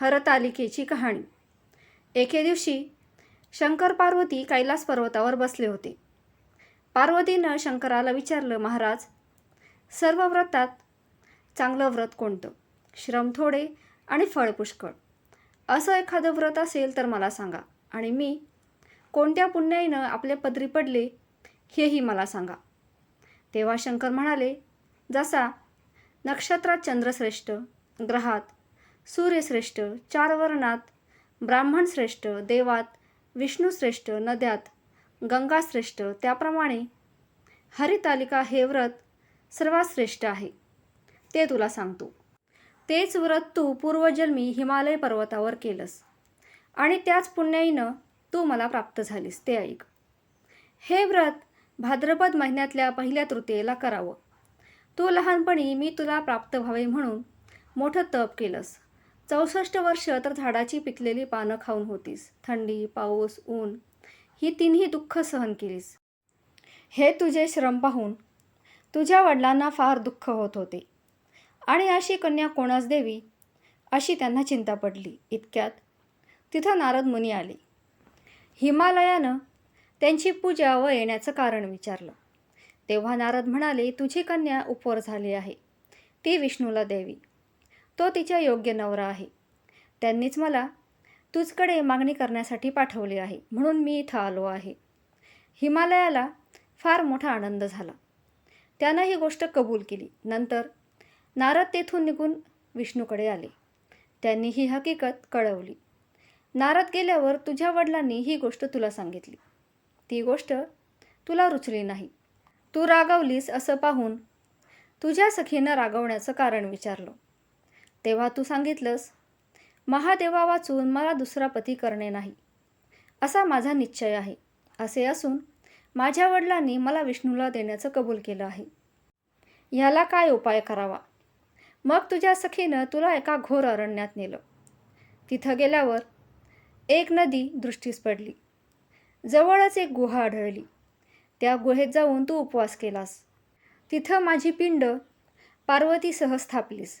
हरतालिकेची कहाणी. एके दिवशी शंकर पार्वती कैलास पर्वतावर बसले होते. पार्वतीनं शंकराला विचारलं महाराज सर्व व्रतात चांगलं व्रत कोणतं? श्रम थोडे आणि फळ पुष्कळ. असं एखादं व्रत असेल तर मला सांगा आणि मी कोणत्या पुण्याईनं आपल्या पदरी पडले हेही मला सांगा. तेव्हा शंकर म्हणाले जसा नक्षत्रात चंद्रश्रेष्ठ ग्रहात सूर्यश्रेष्ठ चार वर्णात ब्राह्मण श्रेष्ठ देवात विष्णूश्रेष्ठ नद्यात गंगाश्रेष्ठ त्याप्रमाणे हरितालिका हे व्रत सर्वात श्रेष्ठ आहे. ते तुला सांगतो. तेच व्रत तू पूर्वजन्मी हिमालय पर्वतावर केलंस आणि त्याच पुण्याईनं तू मला प्राप्त झालीस ते ऐक. हे व्रत भाद्रपद महिन्यातल्या पहिल्या तृतीयेला करावं. तू लहानपणी मी तुला प्राप्त व्हावे म्हणून मोठं तप केलंस. चौसष्ट वर्ष तर झाडाची पिकलेली पानं खाऊन होतीस. थंडी पाऊस ऊन ही तिन्ही दुःख सहन केलीस. हे तुझे श्रम पाहून तुझ्या वडिलांना फार दुःख होत होते. आणि अशी कन्या कोणास देवी अशी त्यांना चिंता पडली. इतक्यात तिथं नारद मुनी आले. हिमालयानं त्यांची पूजा व येण्याचं कारण विचारलं. तेव्हा नारद म्हणाले तुझी कन्या उपवर झाली आहे. ती विष्णूला देवी तो तिच्या योग्य नवरा आहे. त्यांनीच मला तुझकडे मागणी करण्यासाठी पाठवली आहे म्हणून मी इथं आलो आहे. हिमालयाला फार मोठा आनंद झाला. त्यानं ही गोष्ट कबूल केली. नंतर नारद तेथून निघून विष्णूकडे आले. त्यांनी ही हकीकत कळवली. नारद गेल्यावर तुझ्या वडिलांनी ही गोष्ट तुला सांगितली. ती गोष्ट तुला रुचली नाही. तू रागवलीस असं पाहून तुझ्या सखीनं रागवण्याचं कारण विचारलं. तेव्हा तू सांगितलंस महादेवा वाचून मला दुसरा पती करणे नाही. असा माझा निश्चय आहे. असे असून माझ्या वडिलांनी मला विष्णूला देण्याचं कबूल केलं आहे. ह्याला काय उपाय करावा? मग तुझ्या सखीनं तुला एका घोर अरण्यात नेलं. तिथं गेल्यावर एक नदी दृष्टीस पडली. जवळच एक गुहा आढळली. त्या गुहेत जाऊन तू उपवास केलास. तिथं माझी पिंड पार्वतीसह स्थापलीस.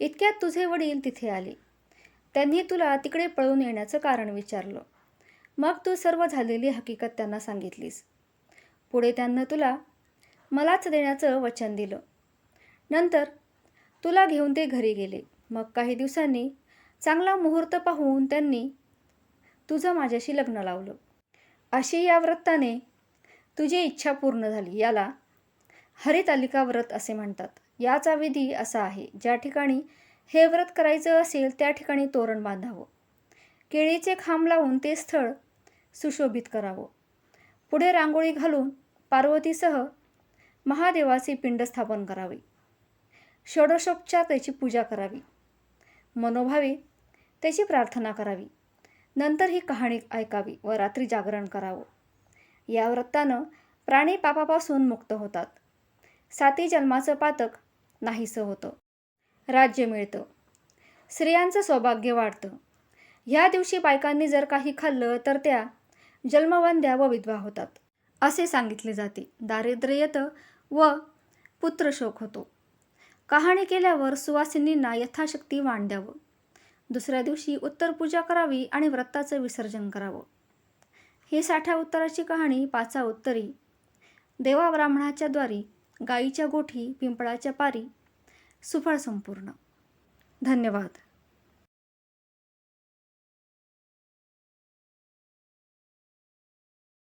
इतक्यात तुझे वडील तिथे आले. त्यांनी तुला तिकडे पळून येण्याचं कारण विचारलं. मग तू सर्व झालेली हकीकत त्यांना सांगितलीस. पुढे त्यांना तुला मलाच देण्याचं वचन दिलं. नंतर तुला घेऊन ते घरी गेले. मग काही दिवसांनी चांगला मुहूर्त पाहून त्यांनी तुझं माझ्याशी लग्न लावलं. अशी या व्रताने तुझी इच्छा पूर्ण झाली. याला हरितालिका व्रत असे म्हणतात. याचा विधी असा आहे ज्या ठिकाणी हे व्रत करायचं असेल त्या ठिकाणी तोरण बांधावं. केळीचे खांब लावून ते स्थळ सुशोभित करावं. पुढे रांगोळी घालून पार्वतीसह महादेवाचे पिंड स्थापन करावे. षोडशोपचार त्याची पूजा करावी. मनोभावे त्याची प्रार्थना करावी. नंतर ही कहाणी ऐकावी व रात्री जागरण करावं. या व्रतानं प्राणी पापापासून मुक्त होतात. साती जन्माचं पातक नाहीसं होतं. राज्य मिळतं. स्त्रियांचं सौभाग्य वाढतं. ह्या दिवशी बायकांनी जर काही खाल्लं तर त्या जन्मवंद्या व विधवा होतात असे सांगितले जाते. दारिद्र्य येतं व पुत्रशोक होतो. कहाणी केल्यावर सुवासिनींना यथाशक्ती वाण द्यावं दुसऱ्या दिवशी उत्तर पूजा करावी आणि व्रताचं विसर्जन करावं. ही साठ्या उत्तराची कहाणी पाचा उत्तरी देवा ब्राह्मणाच्या द्वारी गाईच्या गोठी पिंपळाच्या पारी सुफळ संपूर्ण. धन्यवाद.